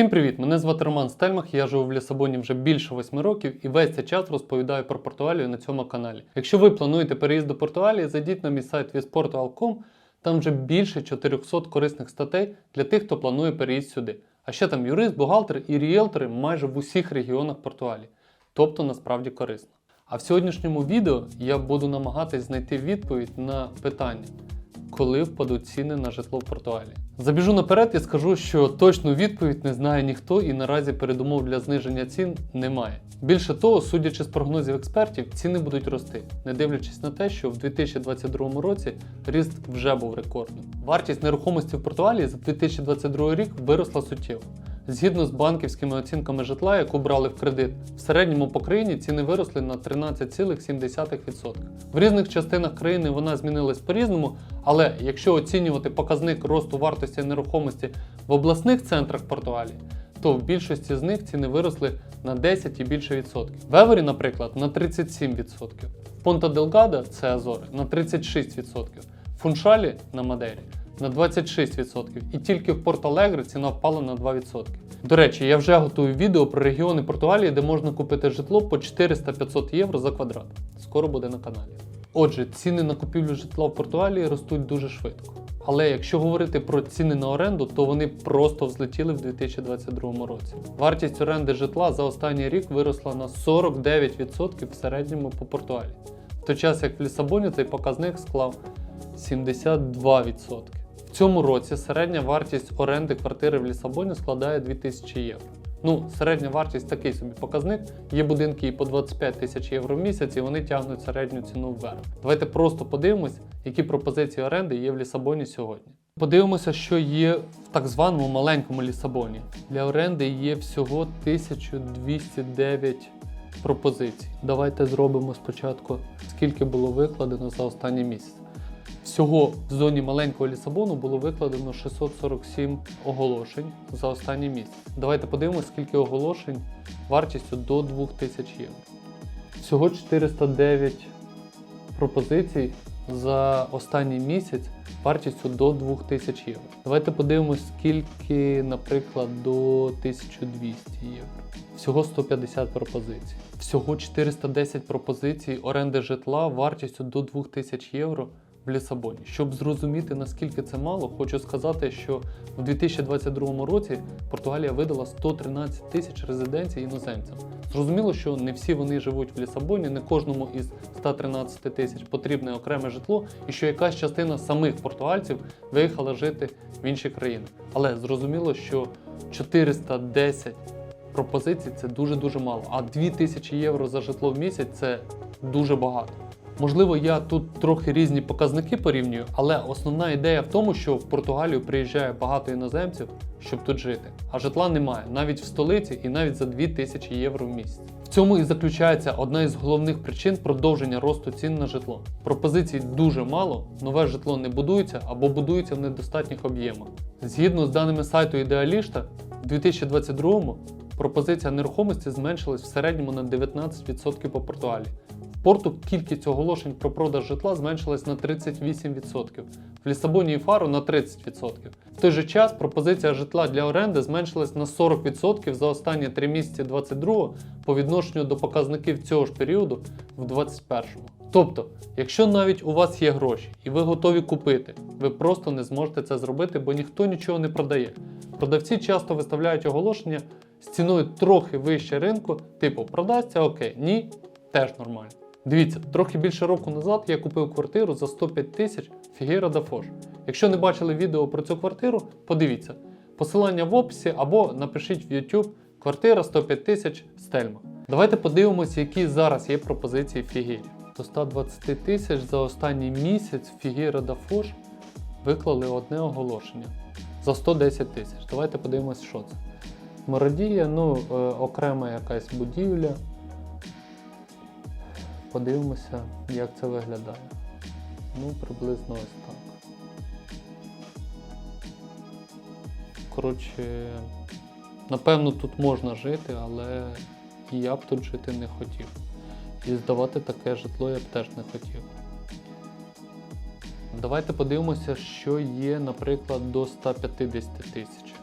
Всім привіт! Мене звати Роман Стельмах, я живу в Лісабоні вже більше 8 років і весь цей час розповідаю про Португалію на цьому каналі. Якщо ви плануєте переїзд до Португалії, зайдіть на мій сайт visportual.com, там вже більше 400 корисних статей для тих, хто планує переїзд сюди. А ще там юрист, бухгалтер і ріелтори майже в усіх регіонах Португалії. Тобто насправді корисно. А в сьогоднішньому відео я буду намагатись знайти відповідь на питання, коли впадуть ціни на житло в Португалії. Забіжу наперед і скажу, що точну відповідь не знає ніхто і наразі передумов для зниження цін немає. Більше того, судячи з прогнозів експертів, ціни будуть рости, не дивлячись на те, що в 2022 році ріст вже був рекордним. Вартість нерухомості в Португалії за 2022 рік виросла суттєво. Згідно з банківськими оцінками житла, яку брали в кредит, в середньому по країні ціни виросли на 13,7%. В різних частинах країни вона змінилась по-різному, але якщо оцінювати показник росту вартості нерухомості в обласних центрах Португалії, то в більшості з них ціни виросли на 10 і більше відсотків. В Евері, наприклад, на 37%. В Понта Делгада, це Азори, на 36%. В Фуншалі на Мадері на 26%. І тільки в Порт-Алегре ціна впала на 2%. До речі, я вже готую відео про регіони Португалії, де можна купити житло по 400-500 євро за квадрат. Скоро буде на каналі. Отже, ціни на купівлю житла в Португалії ростуть дуже швидко. Але якщо говорити про ціни на оренду, то вони просто взлетіли в 2022 році. Вартість оренди житла за останній рік виросла на 49% в середньому по Португалії. В той час як в Лісабоні цей показник склав 72%. В цьому році середня вартість оренди квартири в Лісабоні складає 2000 євро. Ну, середня вартість такий собі показник. Є будинки і по 25 тисяч євро в місяць, і вони тягнуть середню ціну вверх. Давайте просто подивимось, які пропозиції оренди є в Лісабоні сьогодні. Подивимося, що є в так званому маленькому Лісабоні. Для оренди є всього 1209 пропозицій. Давайте зробимо спочатку, скільки було викладено за останній місяць. Всього в зоні маленького Лісабону було викладено 647 оголошень за останній місяць. Давайте подивимося, скільки оголошень вартістю до 2000 євро. Всього 409 пропозицій за останній місяць вартістю до 2000 євро. Давайте подивимось, скільки, наприклад, до 1200 євро. Всього 150 пропозицій. Всього 410 пропозицій оренди житла вартістю до 2000 євро в Лісабоні. Щоб зрозуміти наскільки це мало, хочу сказати, що в 2022 році Португалія видала 113 тисяч резиденцій іноземцям. Зрозуміло, що не всі вони живуть в Лісабоні, не кожному із 113 тисяч потрібне окреме житло, і що якась частина самих португальців виїхала жити в інші країни. Але зрозуміло, що 410 пропозицій це дуже-дуже мало, а 2000 євро за житло в місяць це дуже багато. Можливо, я тут трохи різні показники порівнюю, але основна ідея в тому, що в Португалію приїжджає багато іноземців, щоб тут жити. А житла немає навіть в столиці і навіть за 2000 євро в місяць. В цьому і заключається одна із головних причин продовження росту цін на житло. Пропозицій дуже мало, нове житло не будується або будується в недостатніх об'ємах. Згідно з даними сайту Ідеалішта, в 2022 пропозиція нерухомості зменшилась в середньому на 19% по Португалії. Порту кількість оголошень про продаж житла зменшилась на 38%, в Лісабоні і Фару на 30%. В той же час пропозиція житла для оренди зменшилась на 40% за останні 3 місяці 22 по відношенню до показників цього ж періоду в 21 Тобто, якщо навіть у вас є гроші і ви готові купити, ви просто не зможете це зробити, бо ніхто нічого не продає. Продавці часто виставляють оголошення з ціною трохи вище ринку, типу продасться окей, ні, теж нормально. Дивіться, трохи більше року назад я купив квартиру за 105 тисяч Фігера да Фош. Якщо не бачили відео про цю квартиру, подивіться. Посилання в описі або напишіть в YouTube квартира 105 тисяч Стельма. Давайте подивимося, які зараз є пропозиції Фігері. До 120 тисяч за останній місяць Фігера да Фош виклали одне оголошення за 110 тисяч. Давайте подивимося, що це. Мородія, ну, е, окрема якась будівля. Подивимося, як це виглядає. Ну, приблизно ось так. Коротше, напевно, тут можна жити, але я б тут жити не хотів. І здавати таке житло я б теж не хотів. Давайте подивимося, що є, наприклад, до 150 тисяч.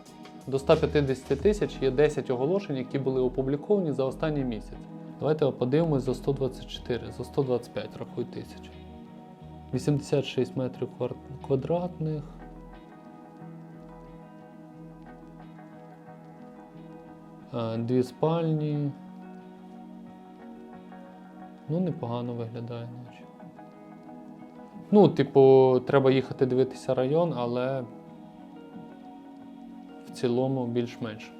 до 150 тисяч є 10 оголошень, які були опубліковані за останній місяць. Давайте подивимось за 124, за 125 рахуй тисяч. 86 метрів квадратних. Е, Дві спальні. Ну, непогано виглядає, наче. Ну, типу, треба їхати дивитися район, але в цілому більш-менш.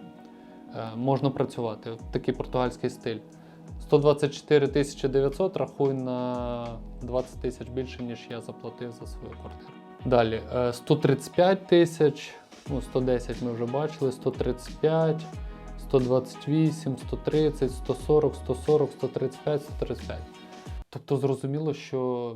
Е, можна працювати. Такий португальський стиль. 124 тисячі 900 рахуй на 20 тисяч більше, ніж я заплатив за свою квартиру. Далі, е, 135 тисяч, ну 110 ми вже бачили, 135, 128, 130, 140, 140, 135, 135. Тобто зрозуміло, що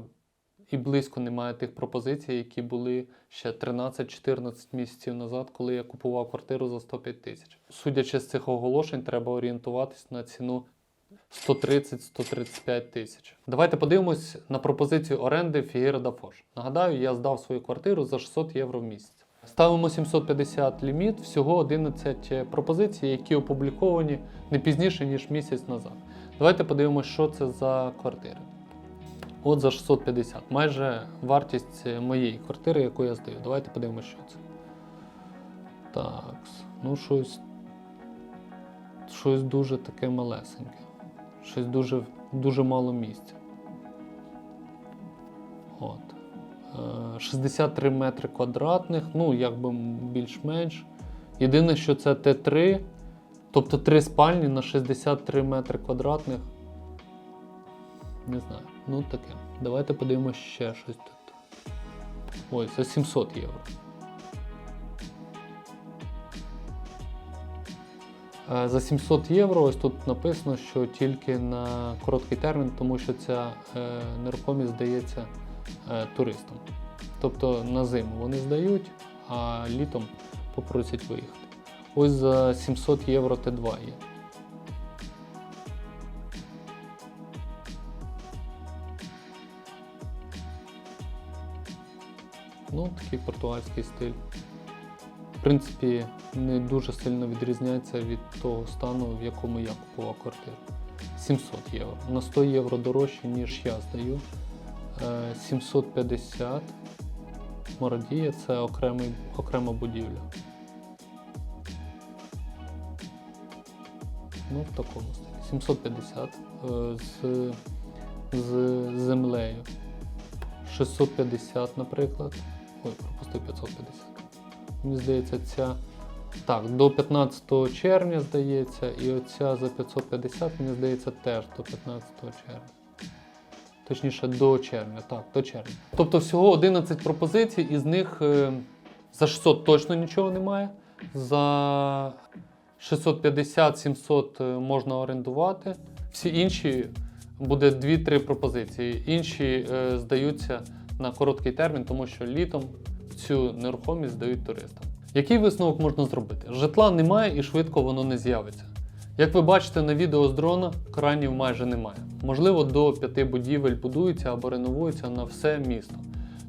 і близько немає тих пропозицій, які були ще 13-14 місяців назад, коли я купував квартиру за 105 тисяч. Судячи з цих оголошень, треба орієнтуватись на ціну 130-135 тисяч. Давайте подивимось на пропозицію оренди Фігера да Фош. Нагадаю, я здав свою квартиру за 600 євро в місяць. Ставимо 750 ліміт, всього 11 пропозицій, які опубліковані не пізніше, ніж місяць назад. Давайте подивимось, що це за квартири. От за 650, майже вартість моєї квартири, яку я здаю. Давайте подивимось, що це. Так, ну щось. Щось дуже таке малесеньке. Щось дуже, дуже мало місця. От. Е, 63 метри квадратних, ну, якби більш-менш. Єдине, що це Т3, тобто три спальні на 63 метри квадратних. Не знаю. Ну таке. Давайте подивимося ще щось тут. Ой, це 700 євро. За 700 євро ось тут написано, що тільки на короткий термін, тому що ця е, нерухомість здається е, туристам. Тобто на зиму вони здають, а літом попросять виїхати. Ось за 700 євро Т2 є. Ну, такий португальський стиль. В принципі, не дуже сильно відрізняється від того стану, в якому я купував квартиру. 700 євро. На 100 євро дорожче, ніж я здаю. Е, 750. Мародія це окремий, окрема будівля. Ну, в такому стилі. 750 е, з, з землею. 650, наприклад. Ой, пропустив 550. Мені здається, ця. Так, до 15 червня, здається, і оця за 550, мені здається, теж до 15 червня. Точніше, до червня, так, до червня. Тобто всього 11 пропозицій, із них е, за 600 точно нічого немає. За 650-700 е, можна орендувати. Всі інші буде 2-3 пропозиції. Інші е, здаються на короткий термін, тому що літом цю нерухомість здають туристам. Який висновок можна зробити? Житла немає і швидко воно не з'явиться. Як ви бачите на відео з дрона, кранів майже немає. Можливо, до п'яти будівель будуються або реновуються на все місто.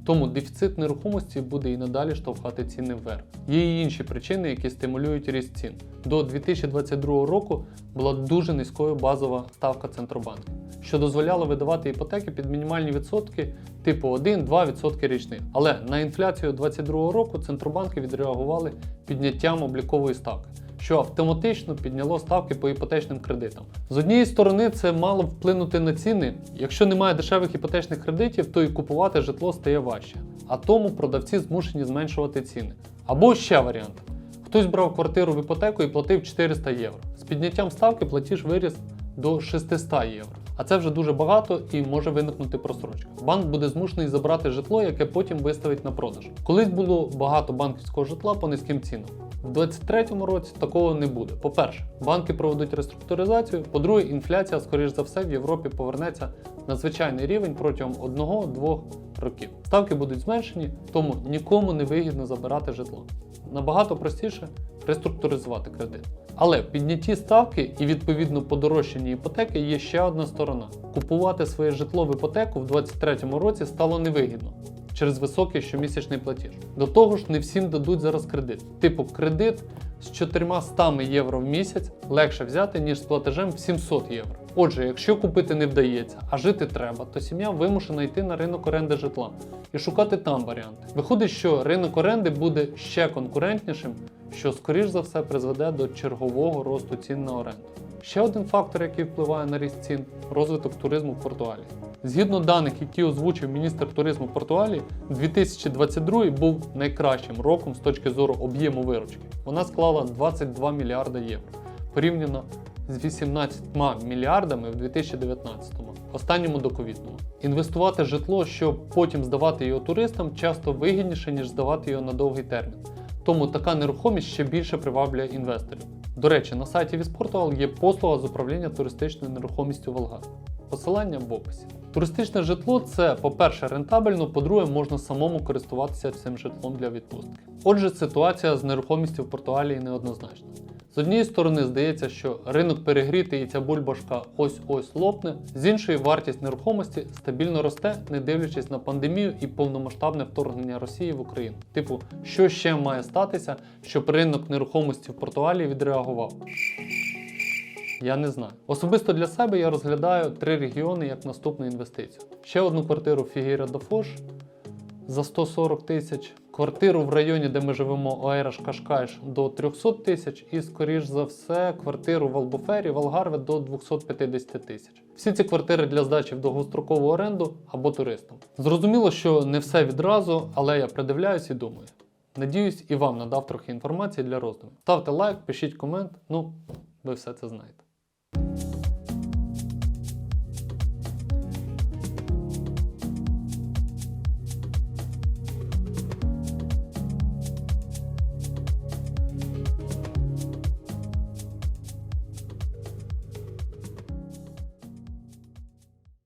Тому дефіцит нерухомості буде і надалі штовхати ціни вверх. Є і інші причини, які стимулюють ріст цін. До 2022 року була дуже низькою базова ставка Центробанку, що дозволяло видавати іпотеки під мінімальні відсотки типу 1-2% річних. Але на інфляцію 2022 року центробанки відреагували підняттям облікової ставки що автоматично підняло ставки по іпотечним кредитам. З однієї сторони, це мало вплинути на ціни. Якщо немає дешевих іпотечних кредитів, то і купувати житло стає важче. А тому продавці змушені зменшувати ціни. Або ще варіант. Хтось брав квартиру в іпотеку і платив 400 євро. З підняттям ставки платіж виріс до 600 євро. А це вже дуже багато і може виникнути просрочка. Банк буде змушений забрати житло, яке потім виставить на продаж. Колись було багато банківського житла по низьким цінам. В 2023 році такого не буде. По-перше, банки проведуть реструктуризацію. По-друге, інфляція, скоріш за все, в Європі повернеться на звичайний рівень протягом 1-2 років. Ставки будуть зменшені, тому нікому не вигідно забирати житло. Набагато простіше реструктуризувати кредит. Але піднятті ставки і відповідно подорожчання іпотеки є ще одна сторона. Купувати своє житло в іпотеку в 2023 році стало невигідно. Через високий щомісячний платіж. До того ж, не всім дадуть зараз кредит. Типу, кредит з 400 євро в місяць легше взяти, ніж з платежем в 700 євро. Отже, якщо купити не вдається, а жити треба, то сім'я вимушена йти на ринок оренди житла і шукати там варіанти. Виходить, що ринок оренди буде ще конкурентнішим, що скоріш за все призведе до чергового росту цін на оренду. Ще один фактор, який впливає на ріст цін розвиток туризму в Португалії. Згідно даних, які озвучив міністр туризму Португалії, 2022 був найкращим роком з точки зору об'єму виручки. Вона склала 22 мільярда євро, порівняно з 18 мільярдами в 2019-му, останньому доковідному. Інвестувати житло, щоб потім здавати його туристам, часто вигідніше, ніж здавати його на довгий термін. Тому така нерухомість ще більше приваблює інвесторів. До речі, на сайті Віспортуал є послуга з управління туристичною нерухомістю в Алгарві. Посилання в описі. Туристичне житло це, по-перше, рентабельно, по-друге, можна самому користуватися цим житлом для відпустки. Отже, ситуація з нерухомістю в Португалії неоднозначна. З однієї сторони здається, що ринок перегрітий і ця бульбашка ось-ось лопне, з іншої вартість нерухомості стабільно росте, не дивлячись на пандемію і повномасштабне вторгнення Росії в Україну. Типу, що ще має статися, щоб ринок нерухомості в Португалії відреагував? Я не знаю. Особисто для себе я розглядаю три регіони як наступну інвестицію. Ще одну квартиру Фігіра до Фош за 140 тисяч, квартиру в районі, де ми живемо, Оераш Кашкайш до 300 тисяч, і, скоріш за все, квартиру в Албуфері в Алгарве до 250 тисяч. Всі ці квартири для здачі в довгострокову оренду або туристам. Зрозуміло, що не все відразу, але я придивляюсь і думаю. Надіюсь, і вам надав трохи інформації для роздумів. Ставте лайк, пишіть комент, ну, ви все це знаєте.